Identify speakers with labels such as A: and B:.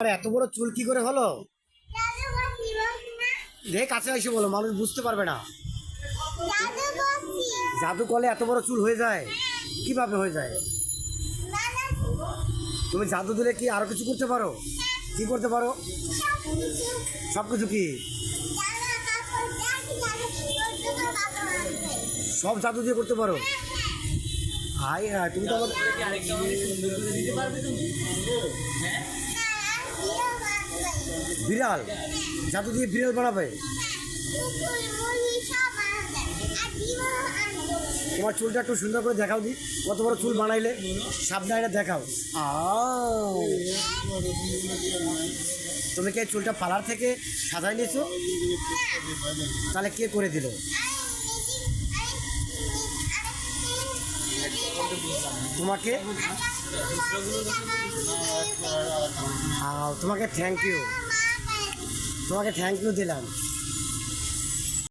A: আর এত বড় চুল কি করে হলো? দেখে কাছে এসে বলো মানুষ বুঝতে পারবে না। জাদু কলে এত বড় চুল হয়ে যায় কীভাবে হয়ে যায়? তুমি জাদু দিলে কি আরও কিছু করতে পারো? কি করতে পারো? সব কিছু কি সব জাদু দিয়ে করতে পারো? হাই হ্যাঁ তুমি তো আমার বিড়াল? জাদু দিয়ে বিড়াল বানাবে? তোমার চুলটা একটু সুন্দর করে দেখাও দি। কত বড় চুল বানাইলে? সাবধানে দেখাও। আও। তুমি কি চুলটা পার্লার থেকে সাজাই নিয়েছো? তাহলে কে করে দিল? তোমাকে? তোমাকে থ্যাংক ইউ তোমাকে থ্যাংক ইউ দিলাম